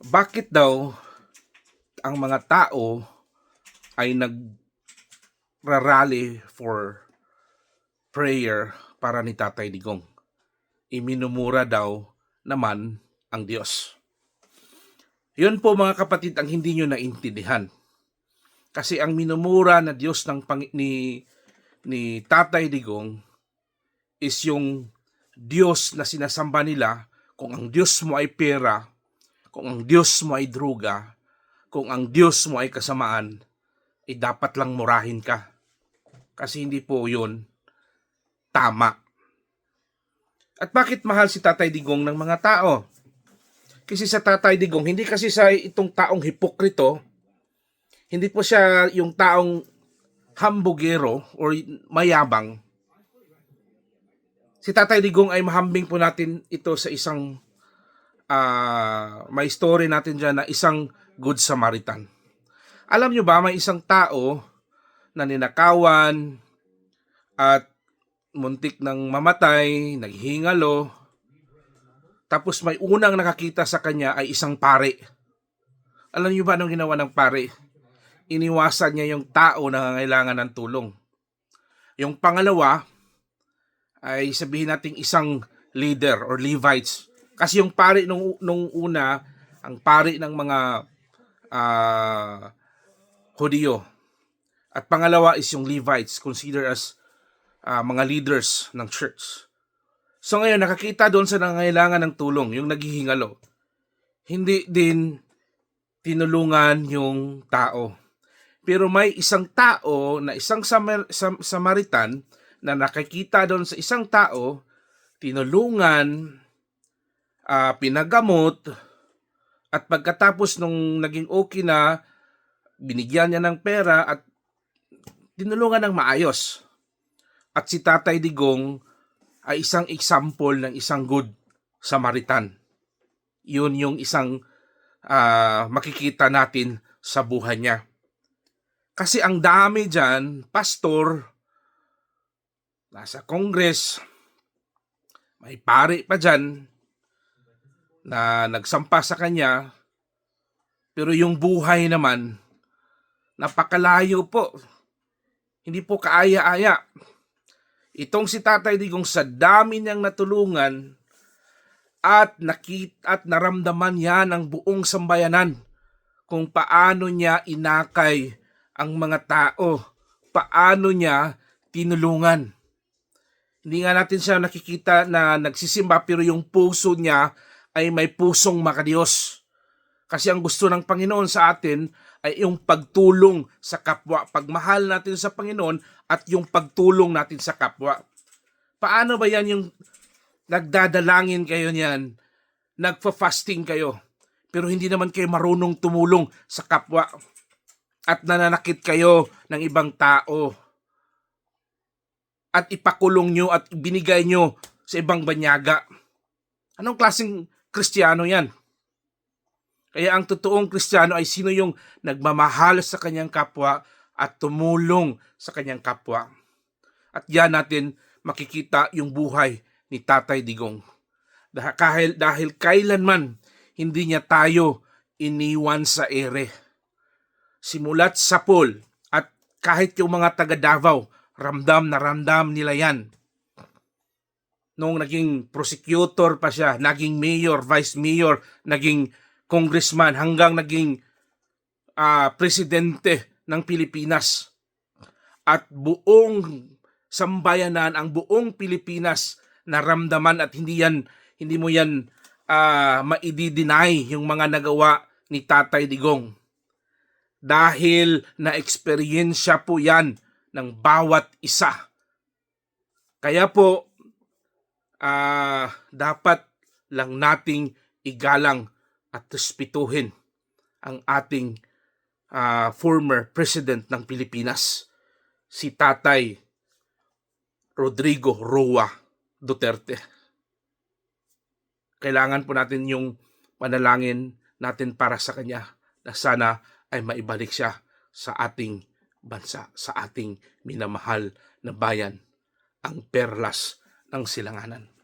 bakit daw ang mga tao ay nagrarally for prayer para ni Tatay Digong? Iminumura daw naman ang Diyos. Yun po mga kapatid ang hindi nyo naintindihan. Kasi ang minumura na Diyos ng pang- ni, ni Tatay Digong is yung Diyos na sinasamba nila kung ang Diyos mo ay pera, kung ang Diyos mo ay druga, kung ang Diyos mo ay kasamaan, eh dapat lang murahin ka. Kasi hindi po yun tama. At bakit mahal si Tatay Digong ng mga tao? Kasi sa Tatay Digong, hindi kasi sa itong taong hipokrito, hindi po siya yung taong hambugero or mayabang. Si Tatay Digong ay mahambing po natin ito sa isang ah, may story natin dyan na isang good Samaritan. Alam nyo ba, may isang tao na ninakawan at muntik ng mamatay, naghingalo, tapos may unang nakakita sa kanya ay isang pare. Alam niyo ba anong ginawa ng pare? Iniwasan niya yung tao na nangangailangan ng tulong. Yung pangalawa ay sabihin nating isang leader or Levites. Kasi yung pare nung, nung una, ang pare ng mga ah Hudiyo. At pangalawa is yung Levites, considered as ah, mga leaders ng church. So ngayon, nakakita doon sa nangangailangan ng tulong, yung naghihingalo. Hindi din tinulungan yung tao. Pero may isang tao na isang Samar- Sam- Samaritan na nakikita doon sa isang tao, tinulungan, ah, pinagamot, at pagkatapos nung naging okay na, binigyan niya ng pera at tinulungan ng maayos. At si Tatay Digong ay isang example ng isang good Samaritan. Yun yung isang ah, makikita natin sa buhay niya. Kasi ang dami dyan, pastor, nasa Congress, may pare pa dyan na nagsampa sa kanya, pero yung buhay naman, napakalayo po. Hindi po kaaya-aya. Itong si Tatay Digong sa dami niyang natulungan at nakit at naramdaman niya ng buong sambayanan kung paano niya inakay ang mga tao, paano niya tinulungan. Hindi nga natin siya nakikita na nagsisimba pero yung puso niya ay may pusong makadiyos. Kasi ang gusto ng Panginoon sa atin ay yung pagtulong sa kapwa, pagmahal natin sa Panginoon at yung pagtulong natin sa kapwa. Paano ba yan yung nagdadalangin kayo niyan, nagfa-fasting kayo, pero hindi naman kayo marunong tumulong sa kapwa at nananakit kayo ng ibang tao at ipakulong nyo at binigay nyo sa ibang banyaga. Anong klaseng kristyano yan? Kaya ang totoong kristyano ay sino yung nagmamahal sa kanyang kapwa at tumulong sa kanyang kapwa. At yan natin makikita yung buhay ni Tatay Digong. Dahil, dahil kailanman hindi niya tayo iniwan sa ere. Simulat sa pool at kahit yung mga taga Davao, ramdam na ramdam nila yan. Nung naging prosecutor pa siya, naging mayor, vice mayor, naging congressman, hanggang naging ah, presidente ng Pilipinas. At buong sambayanan, ang buong Pilipinas naramdaman at hindi yan hindi mo yan ah, maidi-deny yung mga nagawa ni Tatay Digong. Dahil na-experiensya po yan ng bawat isa. Kaya po, ah, dapat lang nating igalang at respetuhin ang ating ah, former president ng Pilipinas, si Tatay Rodrigo Roa Duterte. Kailangan po natin yung panalangin natin para sa kanya na sana ay maibalik siya sa ating bansa, sa ating minamahal na bayan, ang perlas ng silanganan.